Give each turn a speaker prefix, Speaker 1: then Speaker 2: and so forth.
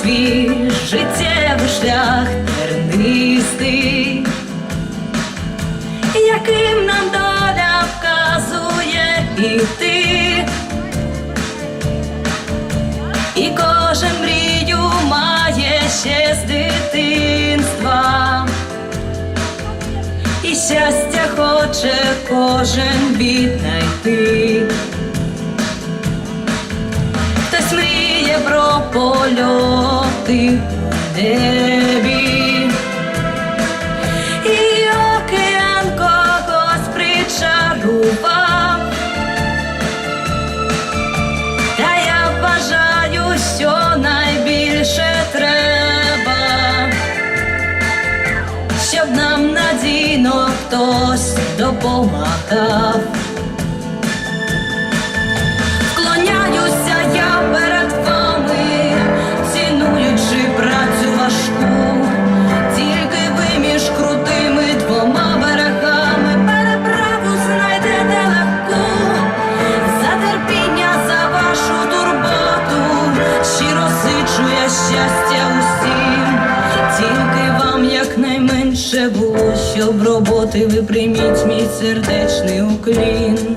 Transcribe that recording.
Speaker 1: свій життєвий шлях тернистий, яким нам доля вказує іти, і кожен мрію має ще з дитинства, і щастя хоче кожен віднайти. Про польоти в небі. І океан когось причарував. Та я вважаю, що найбільше треба, щоб нам надійно хтось допомагав. Якнайменше було, щоб роботи ви прийміть мій сердечний уклін.